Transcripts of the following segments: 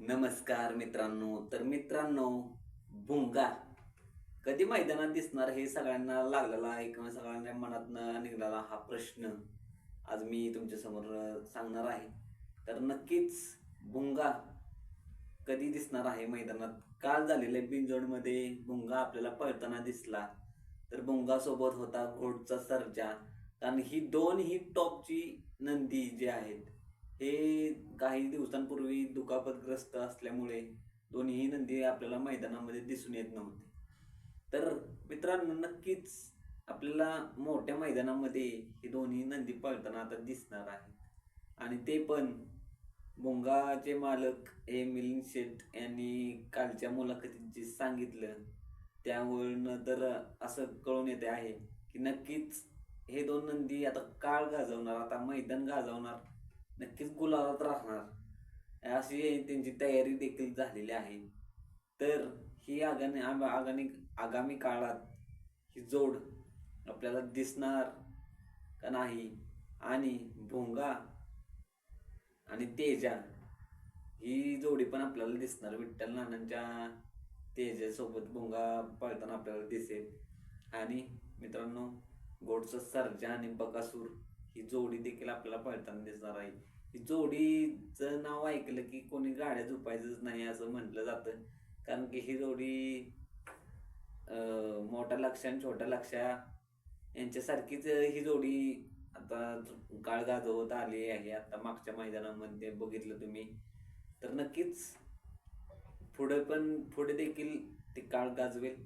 नमस्कार मित्रांनो. तर मित्रांनो भुंगा. कधी मैदानात दिसणार हे सगळ्यांना लागलेला आहे किंवा सगळ्यांच्या मनातनं निघालेला हा प्रश्न आज मी तुमच्यासमोर सांगणार आहे. तर नक्कीच भुंगा कधी दिसणार आहे मैदानात? काल झालेल्या बिंजोडमध्ये भुंगा आपल्याला पळताना दिसला. तर भुंगासोबत होता घोटचा सर्जा. कारण ही दोन ही टॉपची नंदी जी आहेत हे काही दिवसांपूर्वी दुखापतग्रस्त असल्यामुळे दोन्ही नंदी आपल्याला मैदानामध्ये दिसून येत नव्हते. तर मित्रांनो नक्कीच आपल्याला मोठ्या मैदानामध्ये ही दोन्ही नंदी पळताना आता दिसणार आहेत. आणि ते पण भोंगाचे मालक हे मिलिंद शेठ यांनी कालच्या मुलाखतीत जे सांगितलं. त्यावरनं तर असं कळून येते आहे की नक्कीच हे दोन नंदी आता काळ गाजवणार आता मैदान गाजवणार. नक्कीच गुलालात राहणार. अशी त्यांची तयारी देखील झालेली आहे. तर ही आगामी आगामी आगामी काळात ही जोड आपल्याला दिसणार का नाही आणि भोंगा आणि तेजा ही जोडी पण आपल्याला दिसणार. विठ्ठल नानांच्या तेजासोबत भोंगा पळताना आपल्याला दिसेल. आणि मित्रांनो गोडचं सर्जा आणि बकासूर ही जोडी देखील आपल्याला पळताना दिसणार आहे. ही जोडीचं नाव ऐकलं की कोणी गाड्या झोपायचंच नाही असं म्हटलं जातं. कारण की ही जोडी मोठ्या लक्ष्या आणि छोट्या लक्ष्या यांच्यासारखीच ही जोडी आता काळ गाजवत आली आहे. आता मागच्या मैदानामध्ये बघितलं तुम्ही. तर नक्कीच पुढे पण पुढे देखील ते काळ गाजवेल.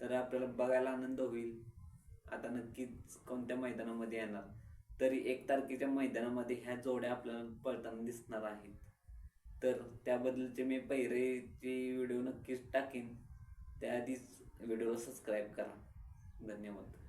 तर आपल्याला बघायला आनंद होईल. आता नक्कीच कोणत्या मैदानामध्ये येणार? तरी एक तारखेच्या मैदानामध्ये ह्या जोड्या आपल्याला पळताना दिसणार आहेत. तर त्याबद्दलचे मी पहिरेचे व्हिडिओ नक्कीच टाकीन. त्याआधीच व्हिडिओला सबस्क्राईब करा. धन्यवाद.